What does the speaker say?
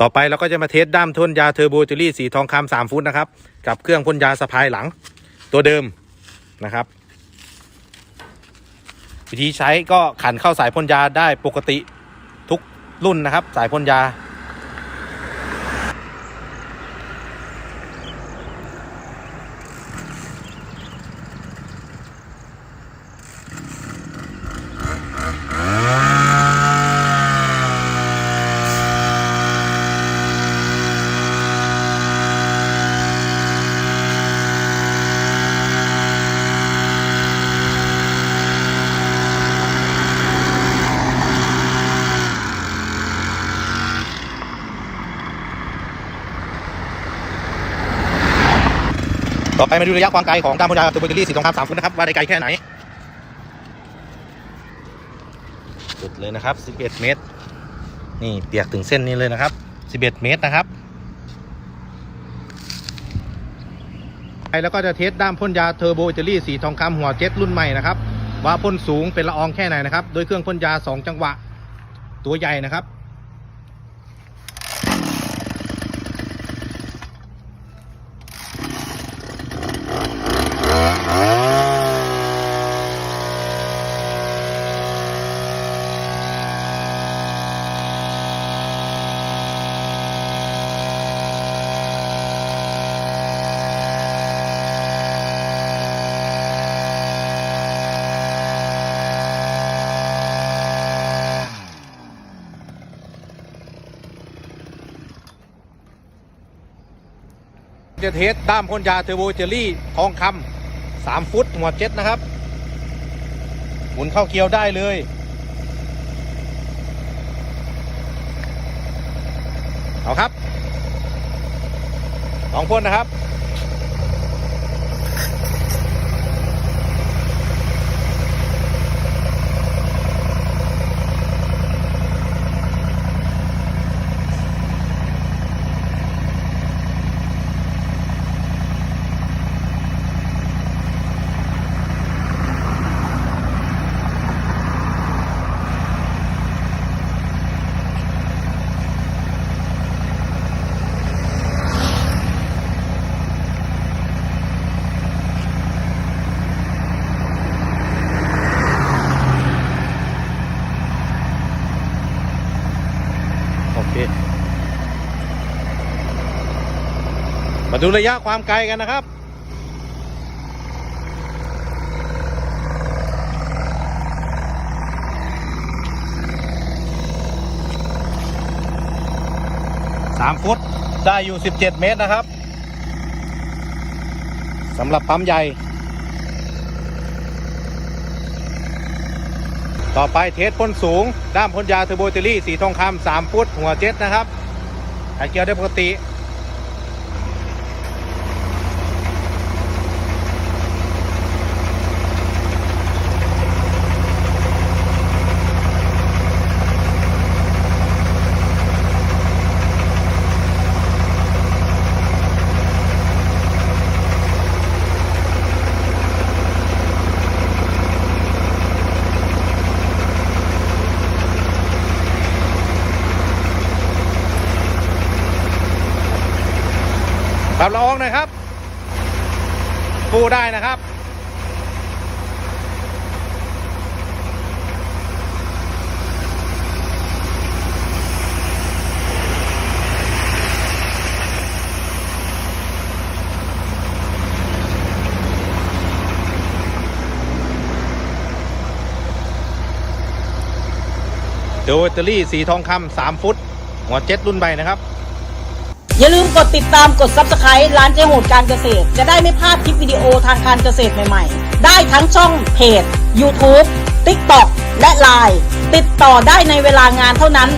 ต่อไปเราก็จะมาเทสด้ามทนยาเทอร์โบจูรี่สีทองคำสามฟุตนะครับ กับเครื่องพ่นยาสะพายหลัง ตัวเดิมนะครับ วิธีใช้ก็ขันเข้าสายพ่นยาได้ปกติทุกรุ่นนะครับ สายพ่นยา ต่อไปมาดูระยะความไกลของด้ามพ่นยาเทอร์โบจูรี่สีทองคำสามฟุตนะครับ ว่าได้ไกลแค่ไหน สุดเลยนะครับ11เมตร นี่เปียกถึงเส้นนี้เลยนะครับ11เมตรนะครับไปแล้วก็จะเทสด้ามพ่นยาเทอร์โบจูรี่สีทองคำหัวเจ็ตรุ่นใหม่นะครับ ว่าพ่นสูงเป็นละอองแค่ไหนนะครับ โดยเครื่องพ่นยา 2 จังหวะตัวใหญ่นะครับ จะเทสด้ามพ่นยาเทอร์โบเจอรี่ทองคำสามฟุตหัวเจ็ดนะครับ หมุนเข้าเกียวได้เลย เอาครับลองพ่นนะครับ มาดูระยะความไกลกันนะครับ สามฟุตได้อยู่17เจ็ดเมตรนะครับสำหรับปั๊มใหญ่ ต่อไปเทสพ่นสูง ด้ามพ่นยาเทอร์โบเตอรี่สีทองคำสามฟุตหัวเจ็ตนะครับหายเกียวได้ปกติ รับละอองหน่อยครับฟูได้นะครับเดอะแบตเตอรี่สีทองคำสามฟุต หัวเจ็ตรุ่นใบนะครับ อย่าลืมกดติดตามกด subscribe ร้านเจโหดการเกษตร จะได้ไม่พลาดคลิปวิดีโอทางการเกษตรใหม่ๆ ได้ทั้งช่องเพจ YouTube TikTok และ Line ติดต่อได้ในเวลางานเท่านั้น